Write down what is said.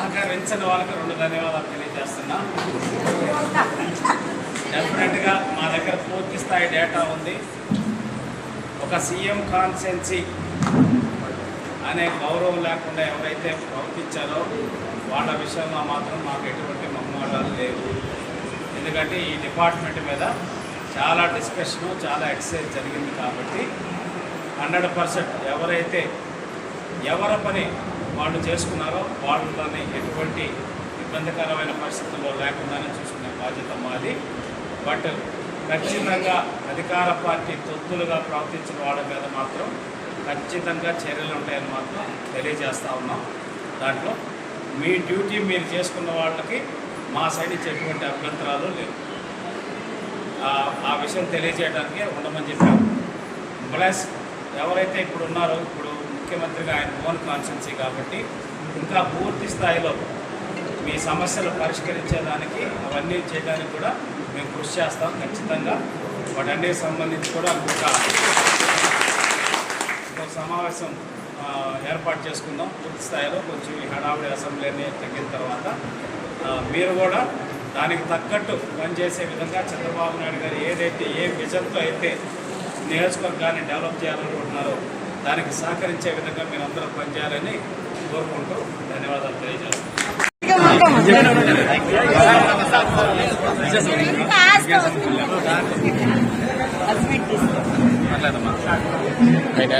సహకరించని వాళ్ళకి రెండు ధన్యవాదాలు తెలియజేస్తున్నా. డెఫినెట్గా మా దగ్గర పూర్తి స్థాయి డేటా ఉంది. ఒక సీఎం కాన్సెన్సీ అనే గౌరవం లేకుండా ఎవరైతే ప్రవర్తించారో వాళ్ళ విషయంలో మాత్రం మాకు ఎటువంటి మమ్మకాలు లేవు. ఎందుకంటే ఈ డిపార్ట్మెంట్ మీద చాలా డిస్కషను చాలా ఎక్సర్సైజ్ జరిగింది కాబట్టి హండ్రెడ్ పర్సెంట్ ఎవరైతే ఎవరి పని వాళ్ళు చేసుకున్నారో వాళ్ళని ఎటువంటి ఇబ్బందికరమైన పరిస్థితుల్లో లేకుండానే చూసుకునే బాధ్యత మాది. బట్ ఖచ్చితంగా అధికార పార్టీ తొత్తులుగా ప్రవర్తించిన వాళ్ళ మీద మాత్రం ఖచ్చితంగా చర్యలు ఉంటాయని మాత్రం తెలియజేస్తూ ఉన్నాం. దాంట్లో మీ డ్యూటీ మీరు చేసుకున్న వాళ్ళకి మా సైడ్ ఇచ్చేటువంటి అభ్యంతరాలు లేవు. ఆ- విషయం తెలియజేయడానికి ఉండమని చెప్పాము ప్లస్ ఎవరైతే ఇప్పుడు ఉన్నారో ఇప్పుడు ముఖ్యమంత్రిగా ఆయన ఓన్ కాన్స్టెన్సీ కాబట్టి ఇంకా పూర్తి స్థాయిలో మీ సమస్యలు పరిష్కరించేదానికి అవన్నీ చేయడానికి కూడా మేము కృషి చేస్తాం ఖచ్చితంగా. వాటన్నిటికి సంబంధించి కూడా ఒక ఒక సమావేశం ఏర్పాటు చేసుకుందాం. పూర్తి స్థాయిలో కొంచెం ఈ హడావుడి అసెంబ్లీని తగ్గిన తర్వాత మీరు కూడా దానికి తగ్గట్టు పనిచేసే విధంగా చంద్రబాబు నాయుడు గారు ఏదైతే ఏ విజన్తో అయితే నియోజకవర్గాన్ని డెవలప్ చేయాలనుకుంటున్నారో దానికి సహకరించే విధంగా మీరందరూ పనిచేయాలని కోరుకుంటూ ధన్యవాదాలు తెలియజేస్తున్నాను అయితే